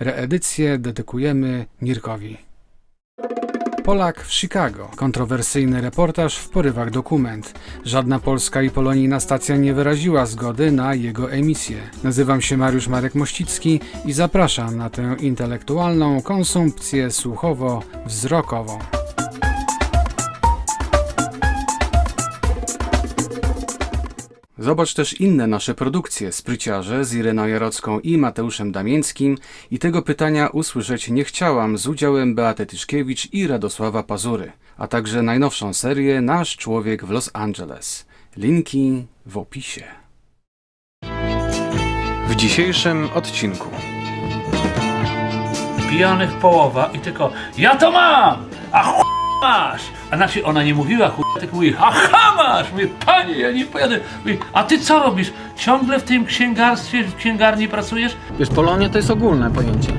Reedycję dedykujemy Mirkowi. Polak w Chicago. Kontrowersyjny reportaż w porywach dokument. Żadna polska i polonijna stacja nie wyraziła zgody na jego emisję. Nazywam się Mariusz Marek Mościcki i zapraszam na tę intelektualną konsumpcję słuchowo-wzrokową. Zobacz też inne nasze produkcje, Spryciarze z Ireną Jarocką i Mateuszem Damińskim i tego pytania usłyszeć nie chciałam z udziałem Beaty Tyszkiewicz i Radosława Pazury, a także najnowszą serię Nasz Człowiek w Los Angeles. Linki w opisie. W dzisiejszym odcinku pijanych połowa i tylko ja to mam, a. masz. A znaczy ona nie mówiła chuj, tylko mówi, aha masz. Mówi, panie, ja nie pojadę. Mówi, a ty co robisz? Ciągle w tym księgarstwie, w księgarni pracujesz? Wiesz, Polonia to jest ogólne pojęcie.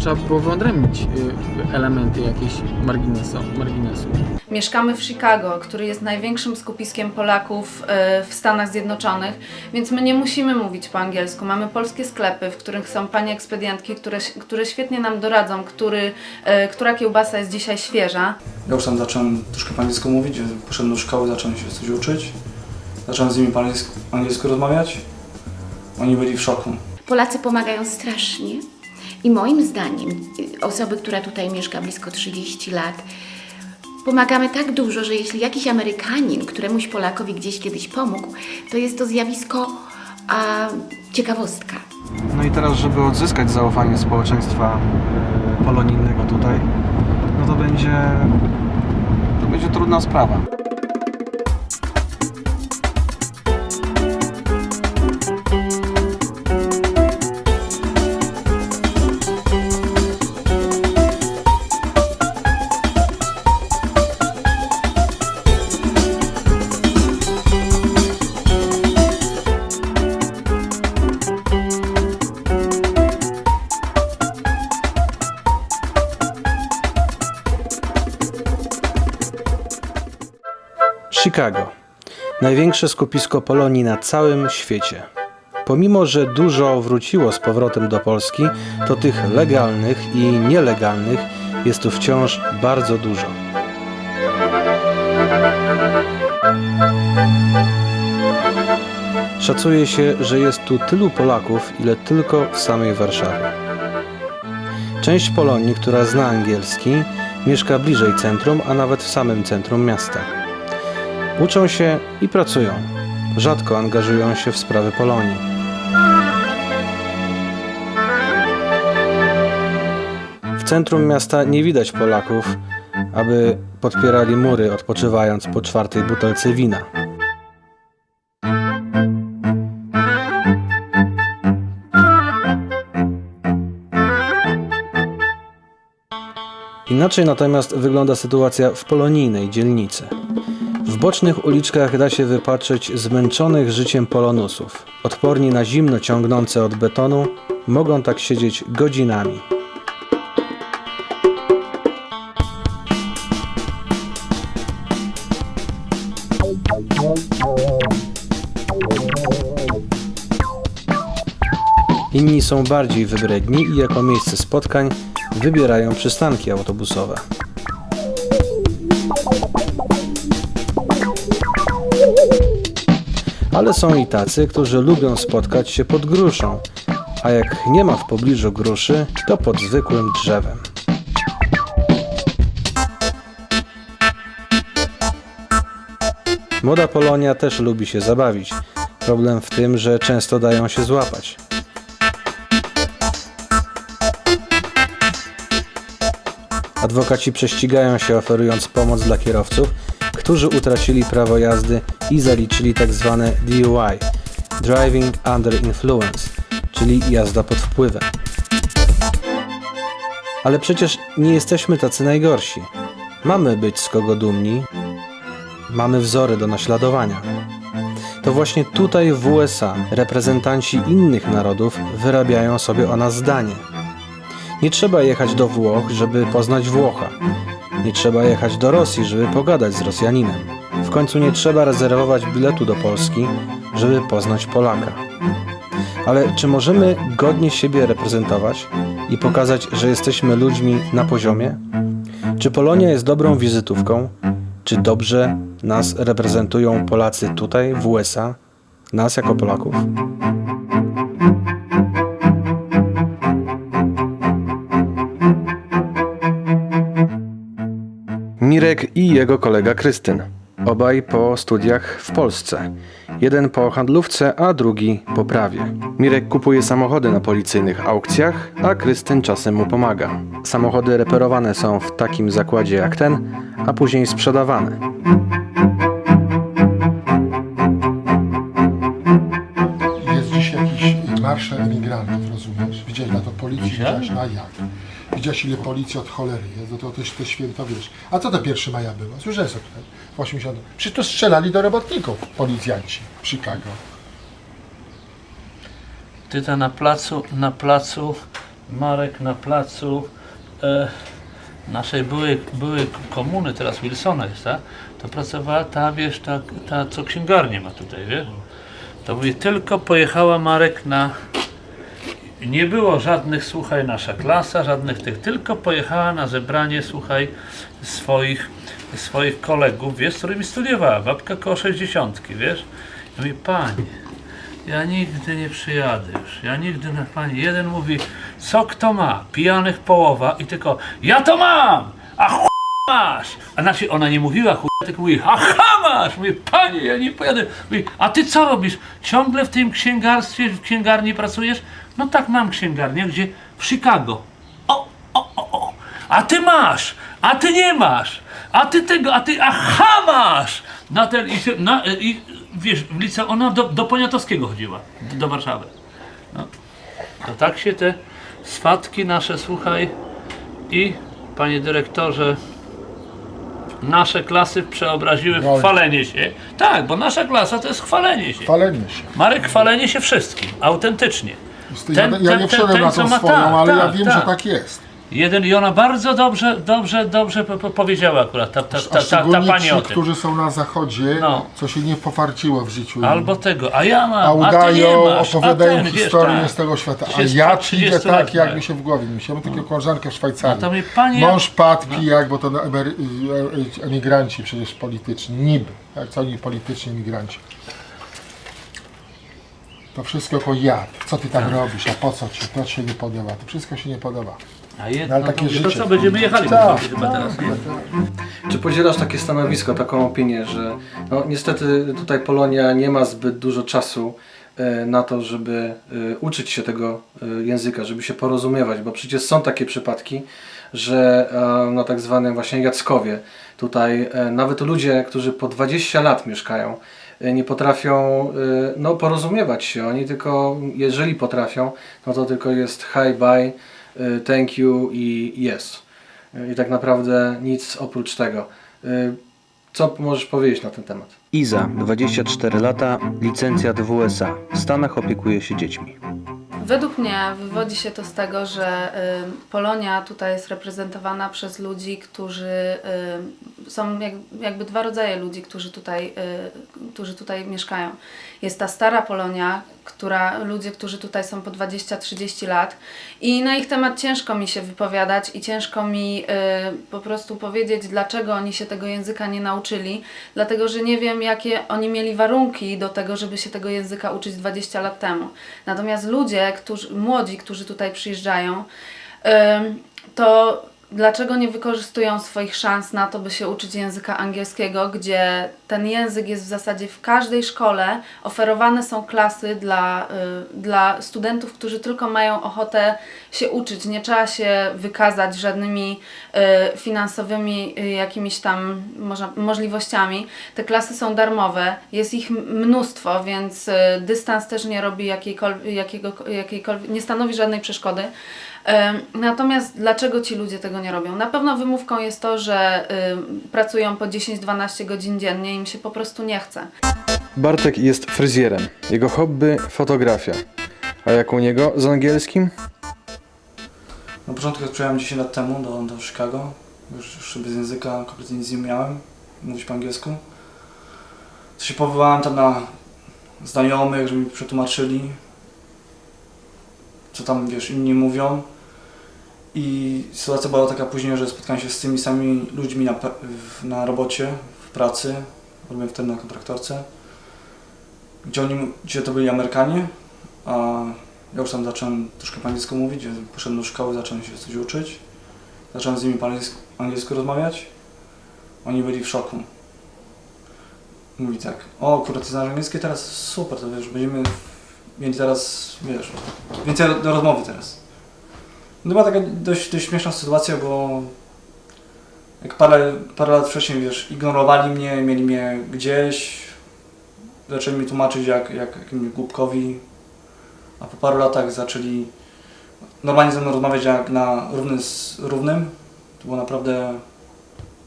Trzeba było wyodrębnić y, elementy jakieś marginesu. marginesu. Mieszkamy w Chicago, który jest największym skupiskiem Polaków e, w Stanach Zjednoczonych, więc my nie musimy mówić po angielsku. Mamy polskie sklepy, w których są panie ekspedientki, które, które świetnie nam doradzą, który, e, która kiełbasa jest dzisiaj świeża. Ja już tam zacząłem troszkę po angielsku mówić, poszedłem do szkoły, zacząłem się coś uczyć. Zacząłem z nimi po angielsku, angielsku rozmawiać. Oni byli w szoku. Polacy pomagają strasznie i moim zdaniem y, osoby, która tutaj mieszka blisko 30 lat, pomagamy tak dużo, że jeśli jakiś Amerykanin któremuś Polakowi gdzieś kiedyś pomógł, to jest to zjawisko a, ciekawostka. No i teraz, żeby odzyskać zaufanie społeczeństwa polonijnego tutaj, no to będzie, to będzie trudna sprawa. Największe skupisko Polonii na całym świecie. Pomimo, że dużo wróciło z powrotem do Polski, to tych legalnych i nielegalnych jest tu wciąż bardzo dużo. Szacuje się, że jest tu tylu Polaków, ile tylko w samej Warszawie. Część Polonii, która zna angielski, mieszka bliżej centrum, a nawet w samym centrum miasta. Uczą się i pracują. Rzadko angażują się w sprawy Polonii. W centrum miasta nie widać Polaków, aby podpierali mury odpoczywając po czwartej butelce wina. Inaczej natomiast wygląda sytuacja w polonijnej dzielnicy. Bocznych uliczkach da się wypatrzeć zmęczonych życiem polonusów. Odporni na zimno ciągnące od betonu, mogą tak siedzieć godzinami. Inni są bardziej wybredni i jako miejsce spotkań wybierają przystanki autobusowe. Ale są i tacy, którzy lubią spotkać się pod gruszą, a jak nie ma w pobliżu gruszy, to pod zwykłym drzewem. Młoda Polonia też lubi się zabawić. Problem w tym, że często dają się złapać. Adwokaci prześcigają się oferując pomoc dla kierowców, którzy utracili prawo jazdy i zaliczyli tzw. DUI Driving Under Influence, czyli jazda pod wpływem. Ale przecież nie jesteśmy tacy najgorsi. Mamy być z kogo dumni, mamy wzory do naśladowania. To właśnie tutaj w USA reprezentanci innych narodów wyrabiają sobie o nas zdanie. Nie trzeba jechać do Włoch, żeby poznać Włocha. Nie trzeba jechać do Rosji, żeby pogadać z Rosjaninem. W końcu nie trzeba rezerwować biletu do Polski, żeby poznać Polaka. Ale czy możemy godnie siebie reprezentować, i pokazać, że jesteśmy ludźmi na poziomie? Czy Polonia jest dobrą wizytówką? Czy dobrze nas reprezentują Polacy tutaj w USA? Nas jako Polaków? Mirek i jego kolega Krystyn. Obaj po studiach w Polsce. Jeden po handlówce, a drugi po prawie. Mirek kupuje samochody na policyjnych aukcjach, a Krystyn czasem mu pomaga. Samochody reperowane są w takim zakładzie jak ten, a później sprzedawane. Jest dziś jakiś marsz emigrantów, policji, Widziałem. widziałeś, a jak? Widziałeś ile policji od cholery jest, no to też to święto wiesz. A co to 1 maja było? Słyszałeś co tutaj? W 80. Przecież to strzelali do robotników policjanci w Chicago. Ty ta na placu, na placu, Marek na placu e, naszej byłej, byłej komuny, teraz Wilsona jest, ta? To pracowała ta, wiesz, ta, ta co księgarnię ma tutaj, wiesz? To mówi, tylko pojechała Marek na... Nie było żadnych, słuchaj, nasza klasa, żadnych tych, tylko pojechała na zebranie, słuchaj, swoich, swoich kolegów, wiesz, z którymi studiowała, babka koło 60, wiesz? I mówi, panie, ja nigdy nie przyjadę już. Ja nigdy na pani. Jeden mówi, co kto ma? Pijanych połowa i tylko, ja to mam! A ch... masz! A znaczy ona nie mówiła ch... tylko mówi, aha masz! Mówi, panie, ja nie pojadę. Mówi, a ty co robisz? Ciągle w tym księgarstwie, w księgarni pracujesz? No tak, mam księgarnię, gdzie? W Chicago. O, o, o, o. A ty masz! A ty nie masz! A ty tego, a ty, aha masz! Na ten, i, się- na, i wiesz, w ona do, do Poniatowskiego chodziła, do Warszawy. No. To tak się te swatki nasze, słuchaj, i panie dyrektorze, nasze klasy przeobraziły w chwalenie się. Tak, bo nasza klasa to jest chwalenie się. Chwalenie się. Marek, chwalenie się wszystkim, autentycznie. Ja, Ten- ja ten- nie wszedłem na tą ma- swoją, tak, ale ja tak, wiem, tak. że tak jest. Jeden i ona bardzo dobrze, dobrze, dobrze po- po- powiedziała akurat, ta, ta, A ta, ta, ta pani o ci, tym. którzy są na zachodzie, No. co się nie pofarciło w życiu. Albo tego, a ja mam, a a, udają, masz, opowiadają a ten, wiesz, historię tak. z tego świata. A 30 ja 30 idę tak, jak mi się w głowie mam taką koleżankę w Szwajcarii. No panie- Mąż padł pijak, bo to e- e- emigranci przecież polityczni, niby. Co oni polityczni emigranci. To wszystko jako ja. Co ty Tak. tam robisz, a po co ci? To ci się nie podoba. To wszystko się nie podoba. A jedno, No, ale takie to, to życie. co, będziemy jechali Tak, chyba teraz, nie? Czy podzielasz takie stanowisko, taką opinię, że no, niestety tutaj Polonia nie ma zbyt dużo czasu e, na to, żeby e, uczyć się tego e, języka, żeby się porozumiewać, bo przecież są takie przypadki, że e, na tak zwanym właśnie Jackowie tutaj e, nawet ludzie, którzy po 20 lat mieszkają, nie potrafią e, no, porozumiewać się. Oni tylko, jeżeli potrafią, no to tylko jest hi, bye, e, thank you i yes. I tak naprawdę nic oprócz tego. Y, Co możesz powiedzieć na ten temat? Iza, 24 lata, licencjat w USA. W Stanach opiekuje się dziećmi. Według mnie wywodzi się to z tego, że y, Polonia tutaj jest reprezentowana przez ludzi, którzy y, są jak, jakby dwa rodzaje ludzi, którzy tutaj, y, którzy tutaj mieszkają. Jest ta stara Polonia, która, ludzie, którzy tutaj są po 20-30 lat i na ich temat ciężko mi się wypowiadać i ciężko mi po prostu powiedzieć, dlaczego oni się tego języka nie nauczyli, dlatego że nie wiem, jakie oni mieli warunki do tego, żeby się tego języka uczyć 20 lat temu. Natomiast ludzie, którzy, młodzi, którzy tutaj przyjeżdżają, to dlaczego nie wykorzystują swoich szans na to, by się uczyć języka angielskiego, gdzie ten język jest w zasadzie w każdej szkole, oferowane są klasy dla, y, dla studentów, którzy tylko mają ochotę się uczyć. Nie trzeba się wykazać żadnymi y, finansowymi y, jakimiś tam możliwościami. Te klasy są darmowe, jest ich mnóstwo, więc y, dystans też nie robi jakiejkolwiek, jakiego, jakiejkolwiek, nie stanowi żadnej przeszkody. Natomiast dlaczego ci ludzie tego nie robią? Na pewno wymówką jest to, że y, pracują po 10-12 godzin dziennie i im się po prostu nie chce. Bartek jest fryzjerem. Jego hobby fotografia. A jak u niego z angielskim? Na początku jak przyjechałem 10 lat temu do, do Chicago, już, już bez języka kompletnie nic nie miałem, mówić po angielsku. To się powołałem tam na znajomych, żeby mi przetłumaczyli, co tam wiesz, inni mówią. I sytuacja była taka później, że spotkałem się z tymi samymi ludźmi na, w- na robocie, w pracy, robiłem wtedy na kontraktorce, gdzie, oni, gdzie to byli Amerykanie, a ja już tam zacząłem troszkę po angielsku mówić, poszedłem do szkoły, zacząłem się coś uczyć. Zacząłem z nimi po angielsku, angielsku rozmawiać. Oni byli w szoku. Mówi tak, o kurde, ty znasz angielski teraz? Super, to wiesz, będziemy mieli teraz, wiesz, więcej do rozmowy teraz. No była taka dość, dość śmieszna sytuacja, bo jak parę, parę lat wcześniej, wiesz, ignorowali mnie, mieli mnie gdzieś, zaczęli mi tłumaczyć jak, jak jakimś głupkowi, a po paru latach zaczęli normalnie ze mną rozmawiać jak na równy z równym. To było naprawdę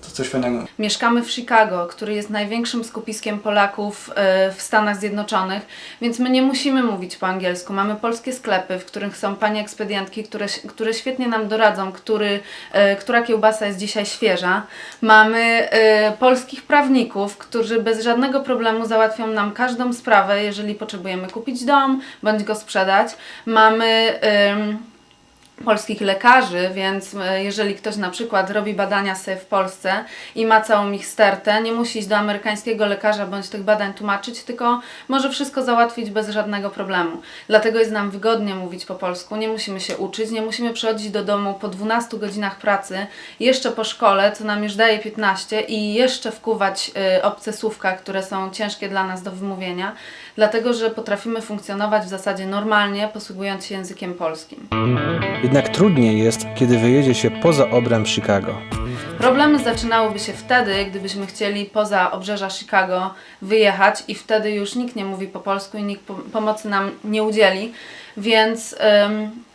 to coś fajnego. Mieszkamy w Chicago, który jest największym skupiskiem Polaków e, w Stanach Zjednoczonych, więc my nie musimy mówić po angielsku. Mamy polskie sklepy, w których są panie ekspedientki, które, które świetnie nam doradzą, który, e, która kiełbasa jest dzisiaj świeża. Mamy e, polskich prawników, którzy bez żadnego problemu załatwią nam każdą sprawę, jeżeli potrzebujemy kupić dom bądź go sprzedać. Mamy. Polskich lekarzy, więc e, jeżeli ktoś na przykład robi badania sobie w Polsce i ma całą ich stertę, nie musi iść do amerykańskiego lekarza bądź tych badań tłumaczyć, tylko może wszystko załatwić bez żadnego problemu. Dlatego jest nam wygodnie mówić po polsku, nie musimy się uczyć, nie musimy przychodzić do domu po 12 godzinach pracy, jeszcze po szkole, co nam już daje 15 i jeszcze wkuwać y, obce słówka, które są ciężkie dla nas do wymówienia, dlatego że potrafimy funkcjonować w zasadzie normalnie, posługując się językiem polskim. Jednak trudniej jest, kiedy wyjedzie się poza obręb Chicago. Problemy zaczynałyby się wtedy, gdybyśmy chcieli poza obrzeża Chicago wyjechać i wtedy już nikt nie mówi po polsku i nikt po- pomocy nam nie udzieli, więc,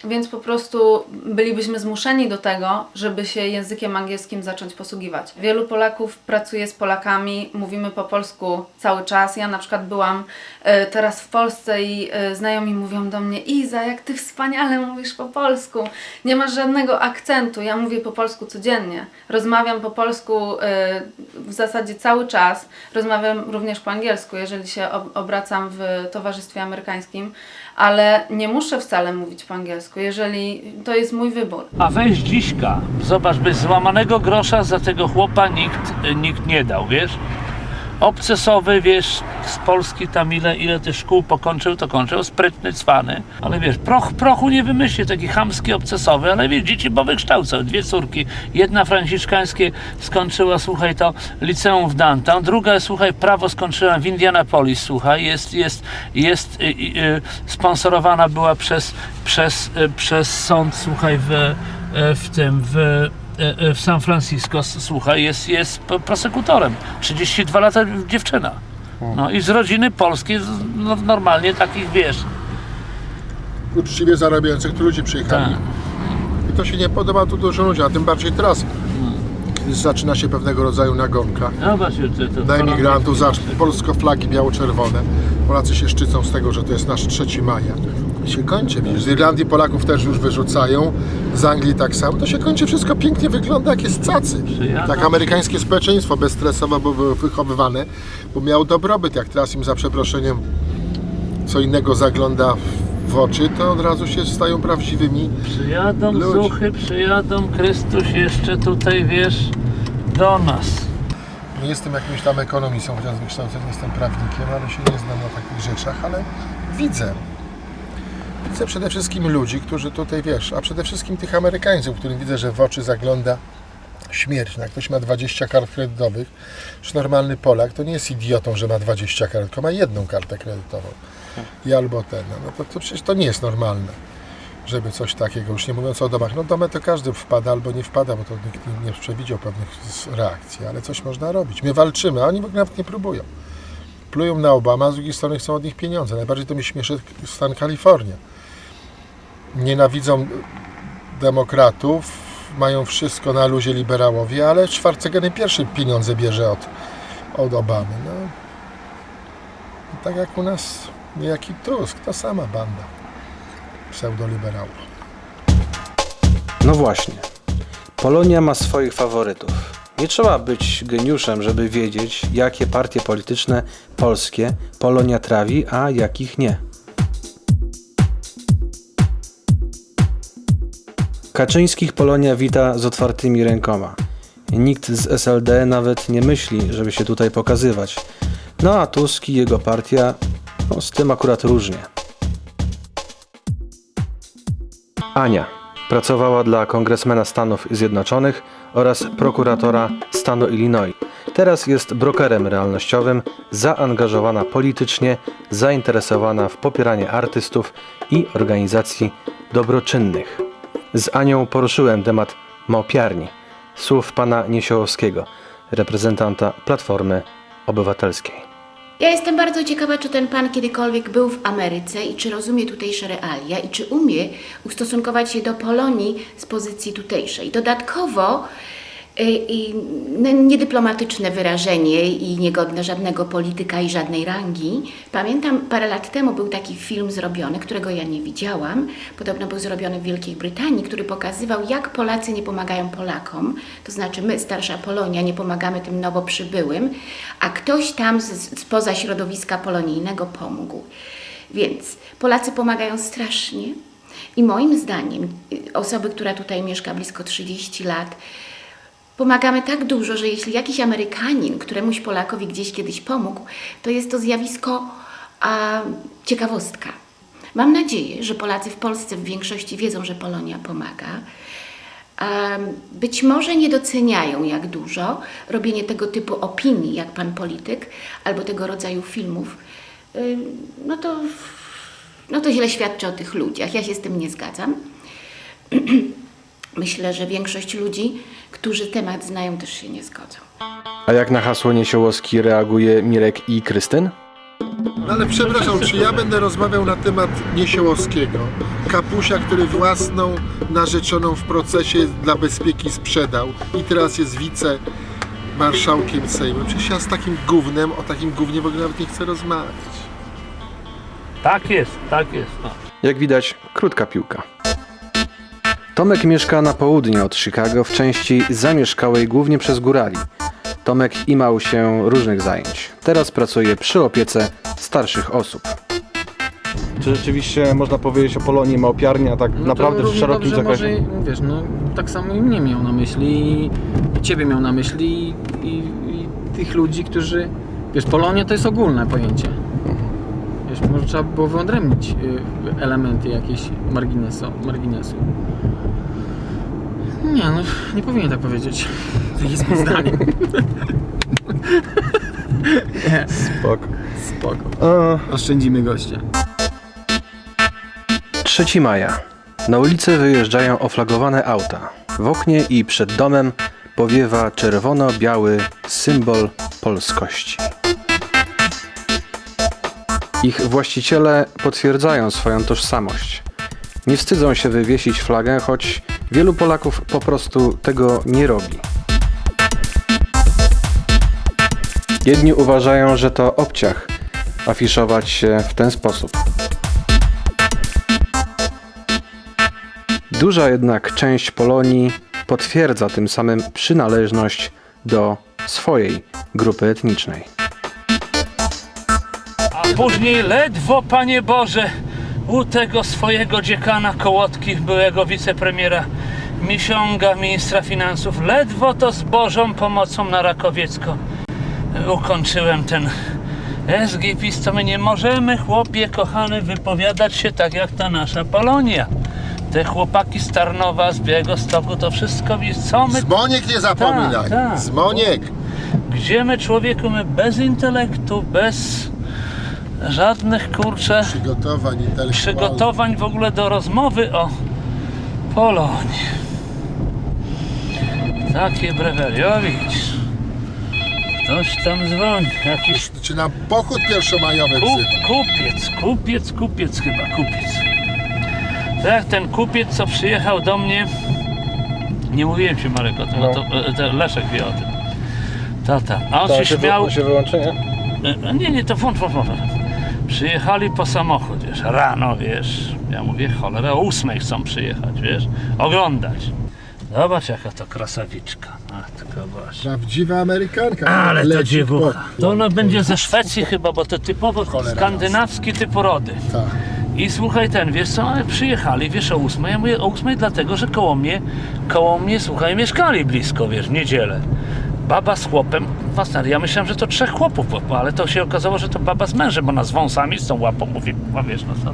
więc po prostu bylibyśmy zmuszeni do tego, żeby się językiem angielskim zacząć posługiwać. Wielu Polaków pracuje z Polakami, mówimy po polsku cały czas. Ja na przykład byłam y, teraz w Polsce i y, znajomi mówią do mnie Iza, jak ty wspaniale mówisz po polsku, nie masz żadnego akcentu. Ja mówię po polsku codziennie. Rozmawiam po polsku y, w zasadzie cały czas. Rozmawiam również po angielsku, jeżeli się ob- obracam w towarzystwie amerykańskim, ale nie muszę wcale mówić po angielsku, jeżeli to jest mój wybór. A weź dziśka, zobacz, bez złamanego grosza za tego chłopa nikt, nikt nie dał, wiesz? Obcesowy, wiesz, z Polski tam ile, ile szkół pokończył, to kończył, sprytny, cwany. Ale wiesz, proch, prochu nie wymyśli, taki chamski, obcesowy, ale wiesz, dzieci bo wykształcał. Dwie córki, jedna franciszkańskie skończyła, słuchaj, to liceum w Downtown, druga, słuchaj, prawo skończyła w Indianapolis, słuchaj, jest, jest, jest y, y, y, sponsorowana była przez, przez, y, przez sąd, słuchaj, w, y, w tym, w w San Francisco, słuchaj, jest, jest prosekutorem. 32 lata dziewczyna. No i z rodziny polskiej, no, normalnie takich, wiesz, Uczciwie zarabiających tu ludzie przyjechali. Tak. I to się nie podoba tu dużo ludzi, a tym bardziej teraz. Kiedy zaczyna się pewnego rodzaju nagonka. zobacz, te, te, na emigrantów, zobacz, polsko flagi biało-czerwone. Polacy się szczycą z tego, że to jest nasz 3 maja. Się kończy, widzisz, z Irlandii Polaków też już wyrzucają, z Anglii tak samo. To się kończy, wszystko pięknie wygląda, jak jest cacy. Tak amerykańskie społeczeństwo bezstresowo było wychowywane, bo miał dobrobyt, jak teraz im za przeproszeniem co innego zagląda w oczy, to od razu się stają prawdziwymi Przyjadą Ludzie. zuchy, przyjadą Chrystus jeszcze tutaj, wiesz, do nas. Nie jestem jakimś tam ekonomistą, chociaż z wykształcenia jestem prawnikiem, ale się nie znam na takich rzeczach, ale widzę. Widzę przede wszystkim ludzi, którzy tutaj, wiesz, a przede wszystkim tych Amerykańców, którym widzę, że w oczy zagląda śmierć. No, jak ktoś ma 20 kart kredytowych, już normalny Polak, to nie jest idiotą, że ma 20 kart, tylko ma jedną kartę kredytową. I albo ten, no to, to przecież to nie jest normalne, żeby coś takiego, już nie mówiąc o domach. No domę to każdy wpada albo nie wpada, bo to nikt nie- przewidział pewnych reakcji, ale coś można robić. My walczymy, a oni w ogóle nawet nie próbują. Plują na Obama, a z drugiej strony chcą od nich pieniądze. Najbardziej to mi śmieszy stan Kalifornia. Nienawidzą demokratów, mają wszystko na luzie liberałowie, ale Schwarzenegger pierwszy pieniądze bierze od, od Obamy. No. I tak jak u nas niejaki Tusk, to sama banda pseudoliberałów. No właśnie. Polonia ma swoich faworytów. Nie trzeba być geniuszem, żeby wiedzieć, jakie partie polityczne polskie Polonia trawi, a jakich nie. Kaczyńskich Polonia wita z otwartymi rękoma. Nikt z SLD nawet nie myśli, żeby się tutaj pokazywać. No a Tusk i jego partia, no z tym akurat różnie. Ania pracowała dla kongresmena Stanów Zjednoczonych oraz prokuratora stanu Illinois. Teraz jest brokerem realnościowym, zaangażowana politycznie, zainteresowana w popieranie artystów i organizacji dobroczynnych. Z Anią poruszyłem temat małpiarni, słów pana Niesiołowskiego, reprezentanta Platformy Obywatelskiej. Ja jestem bardzo ciekawa, czy ten pan kiedykolwiek był w Ameryce i czy rozumie tutejsze realia i czy umie ustosunkować się do Polonii z pozycji tutejszej. Dodatkowo y, y, n- niedyplomatyczne wyrażenie i niegodne żadnego polityka i żadnej rangi. Pamiętam, parę lat temu był taki film zrobiony, którego ja nie widziałam. Podobno był zrobiony w Wielkiej Brytanii, który pokazywał, jak Polacy nie pomagają Polakom. To znaczy, my, starsza Polonia, nie pomagamy tym nowo przybyłym, a ktoś tam z, spoza środowiska polonijnego pomógł. Więc Polacy pomagają strasznie. I moim zdaniem, y, osoby, która tutaj mieszka blisko 30 lat, Pomagamy tak dużo, że jeśli jakiś Amerykanin któremuś Polakowi gdzieś kiedyś pomógł, to jest to zjawisko a, ciekawostka. Mam nadzieję, że Polacy w Polsce w większości wiedzą, że Polonia pomaga. Być może nie doceniają, jak dużo robienie tego typu opinii, jak pan polityk, albo tego rodzaju filmów, y, no to, no to źle świadczy o tych ludziach. Ja się z tym nie zgadzam. Myślę, że większość ludzi, którzy temat znają, też się nie zgodzą. A jak na hasło Niesiołowski reaguje Mirek i Krystyn? No ale przepraszam, czy ja będę rozmawiał na temat Niesiołowskiego, kapusia, który własną narzeczoną w procesie dla bezpieki sprzedał i teraz jest wice marszałkiem Sejmu. Przecież ja z takim gównem, o takim gównie w ogóle nawet nie chcę rozmawiać. Tak jest, tak jest. No. Jak widać, krótka piłka. Tomek mieszka na południe od Chicago, w części zamieszkałej głównie przez górali. Tomek imał się różnych zajęć. Teraz pracuje przy opiece starszych osób. Czy rzeczywiście można powiedzieć o Polonii małpiarnia tak No to równie dobrze Może, wiesz, no tak samo i mnie miał na myśli i, i ciebie miał na myśli i, i, i tych ludzi, którzy... Wiesz, Polonia to jest ogólne pojęcie. Wiesz, może trzeba było wyodrębnić y, elementy jakieś marginesu. marginesu. Nie, no nie powinien tak powiedzieć. To jest moim zdaniem. nie, Spoko. spoko. Oszczędzimy gościa. 3 maja. Na ulicę wyjeżdżają oflagowane auta. W oknie i przed domem powiewa czerwono-biały symbol polskości. Ich właściciele potwierdzają swoją tożsamość. Nie wstydzą się wywiesić flagę, choć wielu Polaków po prostu tego nie robi. Jedni uważają, że to obciach afiszować się w ten sposób. Duża jednak część Polonii potwierdza tym samym przynależność do swojej grupy etnicznej. Później ledwo, Panie Boże, u tego swojego dziekana Kołotki, byłego wicepremiera Misiąga, ministra finansów, ledwo to z Bożą pomocą na Rakowiecko ukończyłem ten SGPiS, to my nie możemy, chłopie kochany, wypowiadać się tak jak ta nasza Polonia. Te chłopaki z Tarnowa, z Białegostoku, to wszystko, co my Zmoniek nie zapominaj! Tak, tak. Zmoniek! Gdzie my człowieku, my bez intelektu, bez żadnych kurcze Przygotowań przygotowań w ogóle do rozmowy o Polonii. Takie breweriowicz. Ktoś tam dzwoni, jakiś Czy na pochód pierwszomajowy ku, kupiec, kupiec, kupiec chyba, kupiec. Tak, ten kupiec, co przyjechał do mnie, nie mówiłem ci Marek o tym, No. to, e, to Leszek wie o tym. Tata, a on się śmiał, się wyłączy, nie? E, Nie, nie, to włącz, włącz, włącz. Przyjechali po samochód, wiesz, rano, wiesz. Ja mówię, cholera, o ósmej chcą przyjechać, wiesz, oglądać. Zobacz, jaka to krasawiczka. Matko Boże. Prawdziwa Amerykanka. Ale to Leci dziewucha. To ona będzie ze Szwecji chyba, bo to typowo Cholera skandynawski typ urody. Tak. I słuchaj ten, wiesz co, ale przyjechali, wiesz o ósmej, ja mówię o ósmej dlatego, że koło mnie, koło mnie, słuchaj, mieszkali blisko, wiesz, w niedzielę. Baba z chłopem, fascynacja. Ja myślałem, że to trzech chłopów, ale to się okazało, że to baba z mężem, ona z wąsami, z tą łapą, mówi, a wiesz, no co.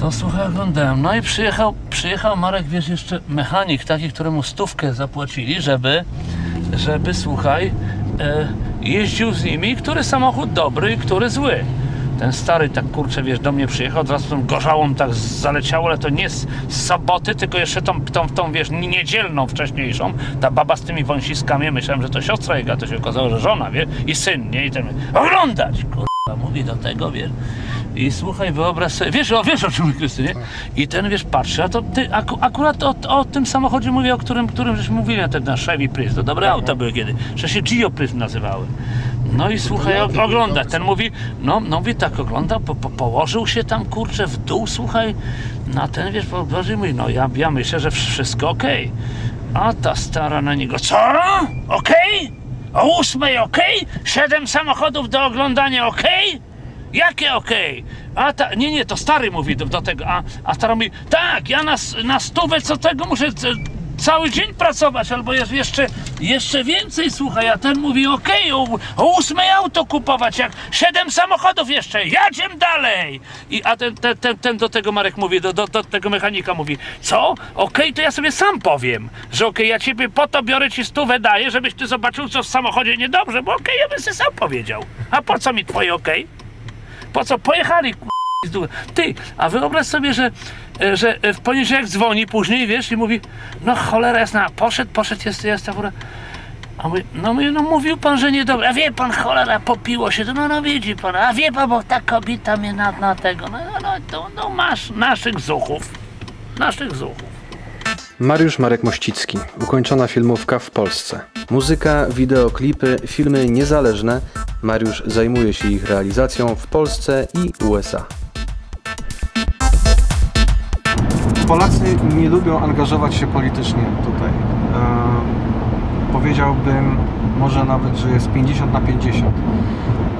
To słuchaj, oglądałem. No i przyjechał, przyjechał Marek, wiesz, jeszcze mechanik taki, któremu stówkę zapłacili, żeby, żeby słuchaj, e, jeździł z nimi, który samochód dobry i który zły. Ten stary tak kurczę, wiesz, do mnie przyjechał, od razu tą gorzałą tak zaleciało, ale to nie z, z soboty, tylko jeszcze tą, tą, tą, wiesz, niedzielną wcześniejszą. Ta baba z tymi wąsiskami, myślałem, że to siostra jego, a to się okazało, że żona, wie, i syn, nie? I ten, oglądać, kurwa, mówi do tego, wiesz. I słuchaj, wyobraź sobie, wiesz, o, wiesz o czym Krystynie? I ten, wiesz, patrzy, a to ty aku, akurat o, o tym samochodzie mówię, o którym, którym żeśmy mówili, na ten na Chevy Prius, to dobre auta były kiedy, że się Gio nazywały. No i słuchaj, o- ogląda, ten mówi, no, no mówi tak, ogląda, po, po, położył się tam, kurczę, w dół, słuchaj, na ten, wiesz, i mówi, no ja, ja myślę, że wszystko okej. A ta stara na niego, co? Okej? O ósmej okej? Siedem samochodów do oglądania okej? Jakie okej? A ta, nie, nie, to stary mówi do, do tego, a, a stara mówi, tak, ja na, s- na stówę co tego muszę c- cały dzień pracować, albo jest jeszcze, jeszcze więcej, słuchaj, a ten mówi, okej, o, o ósmej auto kupować, jak siedem samochodów jeszcze, jadziem dalej! I, a ten, ten, ten, ten do tego Marek mówi, do, do, do tego mechanika mówi, co? Okej, to ja sobie sam powiem, że okej, ja ciebie po to biorę ci stówę daję, żebyś ty zobaczył, co w samochodzie niedobrze, bo okej, ja bym sobie sam powiedział. A po co mi twoje okej? Po co pojechali dupy? Ty, a wyobraź sobie, że, że w poniedziałek dzwoni później, wiesz, i mówi, no cholera jasna, poszedł, poszedł, jest, jest ta fura. A mówi, no, mówi, no mówił pan, że niedobre, a wie pan, cholera, popiło się, to no, no widzi pan, a wie pan, bo ta kobieta mnie na, na tego, no, no, no, no masz naszych zuchów, naszych zuchów. Mariusz Marek Mościcki, ukończona filmówka w Polsce. Muzyka, wideoklipy, filmy niezależne. Mariusz zajmuje się ich realizacją w Polsce i USA. Polacy nie lubią angażować się politycznie tutaj. E, powiedziałbym może nawet, że jest 50 na 50,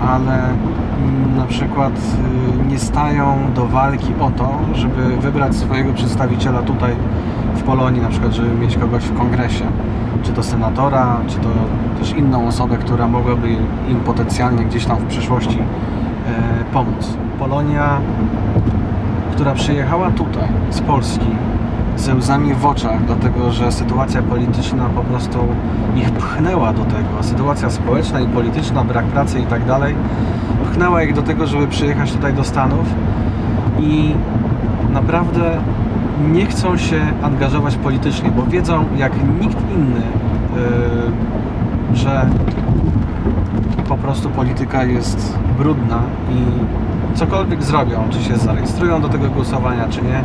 ale mm, na przykład y, nie stają do walki o to, żeby wybrać swojego przedstawiciela tutaj w Polonii, na przykład, żeby mieć kogoś w kongresie, czy to senatora, czy to też inną osobę, która mogłaby im potencjalnie gdzieś tam w przyszłości e, pomóc. Polonia która przyjechała tutaj z Polski ze łzami w oczach, dlatego że sytuacja polityczna po prostu ich pchnęła do tego. Sytuacja społeczna i polityczna, brak pracy i tak dalej, pchnęła ich do tego, żeby przyjechać tutaj do Stanów i naprawdę nie chcą się angażować politycznie, bo wiedzą jak nikt inny, yy, że po prostu polityka jest brudna i cokolwiek zrobią, czy się zarejestrują do tego głosowania, czy nie,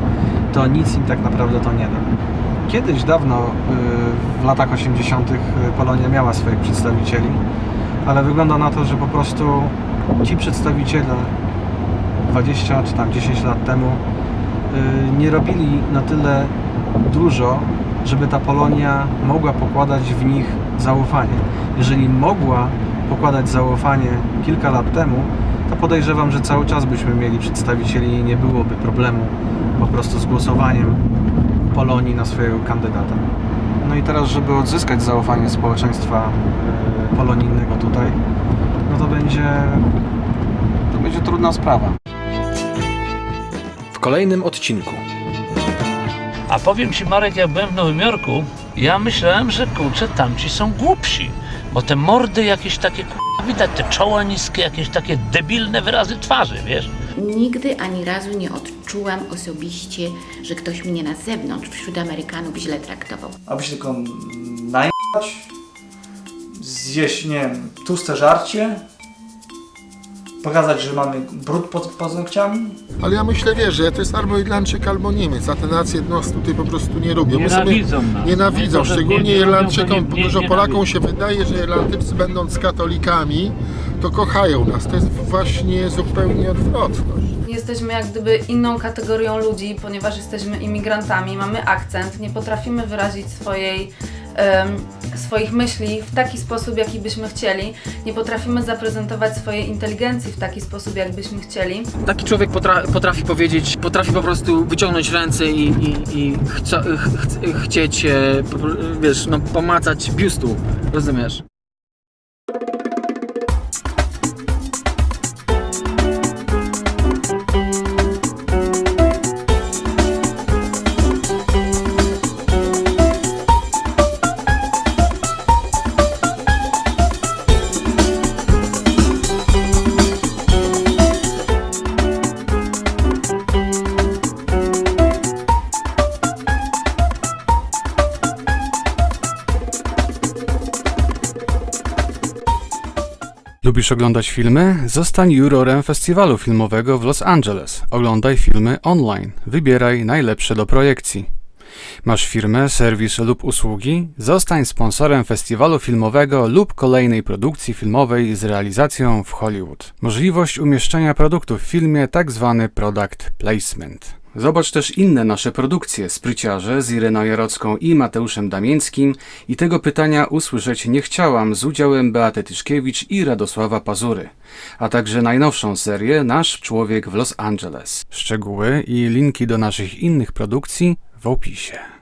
to nic im tak naprawdę to nie da. Kiedyś, dawno, y, w latach 80., Polonia miała swoich przedstawicieli, ale wygląda na to, że po prostu ci przedstawiciele 20 czy tam 10 lat temu y, nie robili na tyle dużo, żeby ta Polonia mogła pokładać w nich zaufanie. Jeżeli mogła pokładać zaufanie kilka lat temu, to podejrzewam, że cały czas byśmy mieli przedstawicieli i nie byłoby problemu po prostu z głosowaniem Polonii na swojego kandydata. No i teraz, żeby odzyskać zaufanie społeczeństwa y, polonijnego tutaj, no to będzie, to będzie trudna sprawa. W kolejnym odcinku A powiem ci, Marek, jak byłem w Nowym Jorku, ja myślałem, że kurczę, tamci są głupsi. Bo te mordy jakieś takie, kurwa, widać te czoła niskie, jakieś takie debilne wyrazy twarzy, wiesz? Nigdy ani razu nie odczułam osobiście, że ktoś mnie na zewnątrz, wśród Amerykanów źle traktował. Aby się tylko najebać, zjeść, nie wiem, tłuste żarcie, pokazać, że mamy brud pod paznokciami. Ale ja myślę, wiesz, że to jest albo Irlandczyk, albo Niemiec, a te nacje nas tutaj po prostu nie lubią. My sobie Nienawidzą nas. Nienawidzą, Nie, to, że szczególnie nie- to Irlandczykom. nie- nie- Dużo nienawidzą. Polakom się wydaje, że Irlandczycy będąc katolikami, to kochają nas. To jest właśnie zupełnie odwrotność. Jesteśmy jak gdyby inną kategorią ludzi, ponieważ jesteśmy imigrantami, mamy akcent, nie potrafimy wyrazić swojej swoich myśli w taki sposób, jaki byśmy chcieli, nie potrafimy zaprezentować swojej inteligencji w taki sposób, jak byśmy chcieli. Taki człowiek potra- potrafi powiedzieć, potrafi po prostu wyciągnąć ręce i, i, i ch- ch- chcieć, e, wiesz, no, pomacać biustu, rozumiesz? Lubisz oglądać filmy? Zostań jurorem festiwalu filmowego w Los Angeles. Oglądaj filmy online. Wybieraj najlepsze do projekcji. Masz firmę, serwis lub usługi? Zostań sponsorem festiwalu filmowego lub kolejnej produkcji filmowej z realizacją w Hollywood. Możliwość umieszczenia produktu w filmie, tak zwany product placement. Zobacz też inne nasze produkcje Spryciarze z Ireną Jarocką i Mateuszem Damińskim i tego pytania usłyszeć nie chciałam z udziałem Beaty Tyszkiewicz i Radosława Pazury, a także najnowszą serię Nasz Człowiek w Los Angeles. Szczegóły i linki do naszych innych produkcji w opisie.